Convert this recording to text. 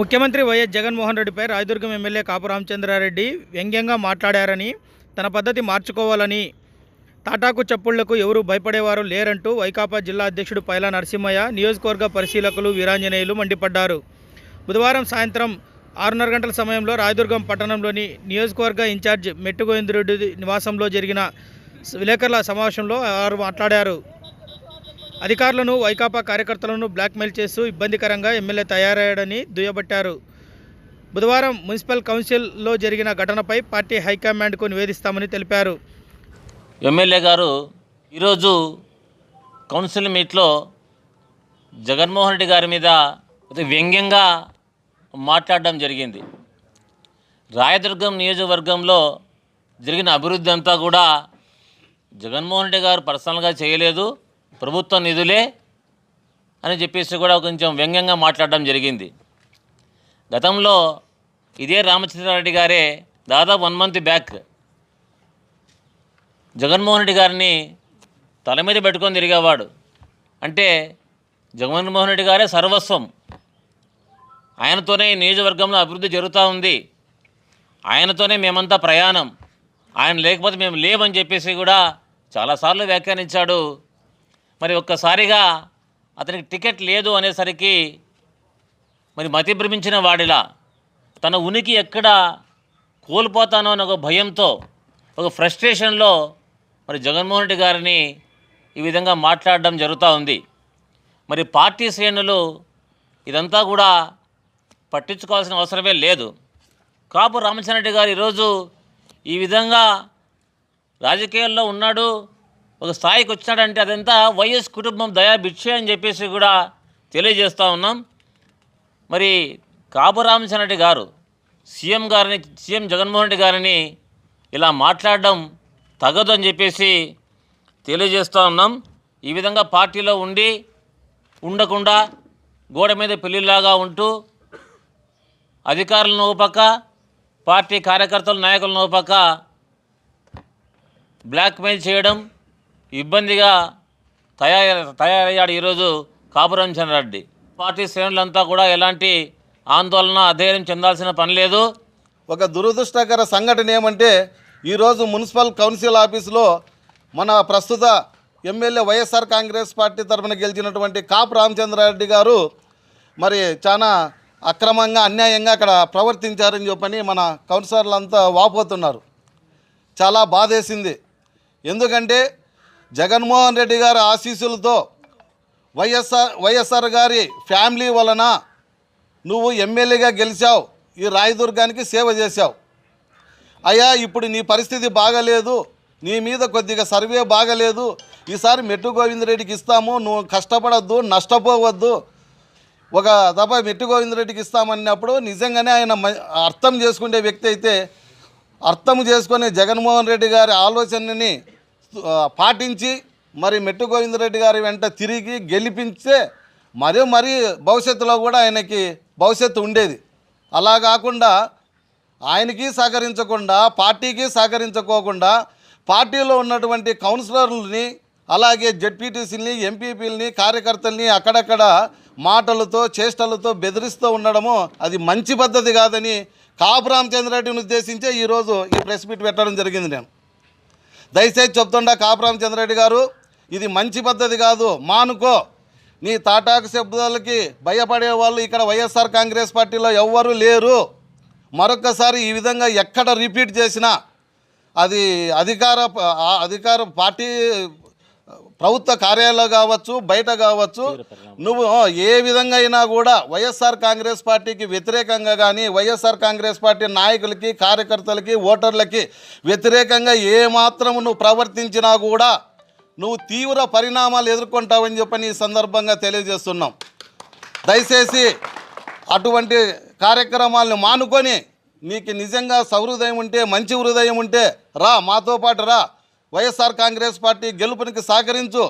ముఖ్యమంత్రి వైఎస్ జగన్మోహన్ రెడ్డిపై రాయదుర్గం ఎమ్మెల్యే కాపు రామచంద్రారెడ్డి వ్యంగ్యంగా మాట్లాడారని తన పద్ధతి మార్చుకోవాలని తాటాకు చప్పుళ్ళకు ఎవరూ భయపడేవారు లేరంటూ వైకాపా జిల్లా అధ్యక్షుడు పైలా నరసింహయ్య నియోజకవర్గ పరిశీలకులు వీరాంజనేయులు మండిపడ్డారు. బుధవారం సాయంత్రం ఆరున్నర గంటల సమయంలో రాయదుర్గం పట్టణంలోని నియోజకవర్గ ఇన్ఛార్జ్ మెట్టుగోవిందరెడ్డి నివాసంలో జరిగిన విలేకరుల సమావేశంలో వారు మాట్లాడారు. అధికారులను వైకాపా కార్యకర్తలను బ్లాక్మెయిల్ చేస్తూ ఇబ్బందికరంగా ఎమ్మెల్యే తయారయ్యాడని దుయ్యబట్టారు. బుధవారం మున్సిపల్ కౌన్సిల్లో జరిగిన ఘటనపై పార్టీ హైకమాండ్కు నివేదిస్తామని తెలిపారు. ఎమ్మెల్యే గారు ఈరోజు కౌన్సిల్ మీట్లో జగన్మోహన్ రెడ్డి గారి మీద వ్యంగ్యంగా మాట్లాడడం జరిగింది. రాయదుర్గం నియోజకవర్గంలో జరిగిన అభివృద్ధి అంతా కూడా జగన్మోహన్ రెడ్డి గారు పర్సనల్గా చేయలేదు. ప్రభుత్వ నిధులే అని చెప్పేసి కూడా కొంచెం వ్యంగ్యంగా మాట్లాడడం జరిగింది. గతంలో ఇదే రామచంద్రారెడ్డి గారే దాదాపు one month back Jaganmohan Reddy గారిని తల మీద పెట్టుకొని తిరిగేవాడు. అంటే జగన్మోహన్ రెడ్డి గారే సర్వస్వం. ఆయనతోనే నియోజకవర్గంలో అభివృద్ధి జరుగుతూ ఉంది. ఆయనతోనే మేమంతా ప్రయాణం. ఆయన లేకపోతే మేము లేవని చెప్పేసి కూడా చాలాసార్లు వ్యాఖ్యానించాడు మరి ఒక్కసారిగా అతనికి టికెట్ లేదు అనేసరికి మరి మతి భ్రమించిన వాడిలా తన ఉనికి ఎక్కడ కోల్పోతానో అని ఒక భయంతో ఒక ఫ్రస్ట్రేషన్లో మరి జగన్మోహన్ రెడ్డి గారిని ఈ విధంగా మాట్లాడడం జరుగుతూ ఉంది. మరి పార్టీ శ్రేణులు ఇదంతా కూడా పట్టించుకోవాల్సిన అవసరమే లేదు. కాపు రామచంద్రెడ్డి గారు ఈరోజు ఈ విధంగా రాజకీయాల్లో ఉన్నాడు ఒక స్థాయికి వచ్చినాడంటే అదంతా వైఎస్ కుటుంబం దయా భిక్షే అని చెప్పేసి కూడా తెలియజేస్తూ ఉన్నాం. మరి కాపు రామచంద్రరెడ్డి గారు సీఎం గారిని సీఎం జగన్మోహన్ రెడ్డి గారిని ఇలా మాట్లాడడం తగదు అని చెప్పేసి తెలియజేస్తూ ఉన్నాం. ఈ విధంగా పార్టీలో ఉండి ఉండకుండా గోడ మీద పెళ్ళిలాగా ఉంటూ అధికారులను ఒక పార్టీ కార్యకర్తలు నాయకులను ఒక బ్లాక్మెయిల్ చేయడం ఇబ్బందిగా తయారు తయారయ్యాడు ఈరోజు కాపురం రెడ్డి పార్టీ శ్రేణులంతా కూడా ఎలాంటి ఆందోళన అధైర్యం చెందాల్సిన పని లేదు. ఒక దురదృష్టకర సంఘటన ఏమంటే ఈరోజు మున్సిపల్ కౌన్సిల్ ఆఫీసులో మన ప్రస్తుత ఎమ్మెల్యే వైఎస్ఆర్ కాంగ్రెస్ పార్టీ తరఫున గెలిచినటువంటి కాపు రామచంద్రారెడ్డి గారు మరి చాలా అక్రమంగా అన్యాయంగా అక్కడ ప్రవర్తించారని చెప్పని మన కౌన్సిలర్లంతా వాపోతున్నారు. చాలా బాధేసింది. ఎందుకంటే జగన్మోహన్ రెడ్డి గారి ఆశీస్సులతో వైఎస్ఆర్ వైఎస్ఆర్ గారి ఫ్యామిలీ వలన నువ్వు ఎమ్మెల్యేగా గెలిచావు ఈ రాయదుర్గానికి సేవ చేశావు. అయ్యా ఇప్పుడు నీ పరిస్థితి బాగలేదు నీ మీద కొద్దిగా సర్వే బాగలేదు ఈసారి మెట్టు గోవిందరెడ్డికి ఇస్తాము నువ్వు కష్టపడద్దు నష్టపోవద్దు. ఒక దఫా మెట్టు గోవిందరెడ్డికి ఇస్తామన్నప్పుడు నిజంగానే ఆయన అర్థం చేసుకునే వ్యక్తి అయితే అర్థం చేసుకొని జగన్మోహన్ రెడ్డి గారి ఆలోచనని పాటించి మరి మెట్టు గోవిందరెడ్డి గారి వెంట తిరిగి గెలిపించే మరియు మరి భవిష్యత్తులో కూడా ఆయనకి భవిష్యత్తు ఉండేది. అలా కాకుండా ఆయనకి సహకరించకుండా పార్టీకి సహకరించుకోకుండా పార్టీలో ఉన్నటువంటి కౌన్సిలర్లని అలాగే జడ్పీటీసీని ఎంపీపీలని కార్యకర్తల్ని అక్కడక్కడ మాటలతో చేష్టలతో బెదిరిస్తూ ఉండడము అది మంచి పద్ధతి కాదని కాపు రామచంద్రరెడ్డిని ఉద్దేశించే ఈరోజు ఈ ప్రెస్ మీట్ పెట్టడం జరిగింది నేను. దయచేసి చెప్తుండా కాపురామ చంద్రరెడ్డి గారు ఇది మంచి పద్ధతి కాదు. మానుకో. నీ తాటాకు శబ్దాలకి భయపడే వాళ్ళు ఇక్కడ వైఎస్ఆర్ కాంగ్రెస్ పార్టీలో ఎవ్వరూ లేరు. మరొకసారి ఈ విధంగా ఎక్కడ రిపీట్ చేసినా అది అధికార అధికార పార్టీ ప్రభుత్వ కార్యాలయాలు కావచ్చు బయట కావచ్చు నువ్వు ఏ విధంగా అయినా కూడా వైఎస్ఆర్ కాంగ్రెస్ పార్టీకి వ్యతిరేకంగా కానీ వైఎస్ఆర్ కాంగ్రెస్ పార్టీ నాయకులకి కార్యకర్తలకి ఓటర్లకి వ్యతిరేకంగా ఏ మాత్రం నువ్వు ప్రవర్తించినా కూడా నువ్వు తీవ్ర పరిణామాలు ఎదుర్కొంటావని చెప్పని ఈ సందర్భంగా తెలియజేస్తున్నాం. దయచేసి అటువంటి కార్యక్రమాలను మానుకొని నీకు నిజంగా సహృదయం ఉంటే మంచి హృదయం ఉంటే రా మాతో పాటు రా. వైఎస్ఆర్ కాంగ్రెస్ పార్టీ గెలుపునికి సహకరించు.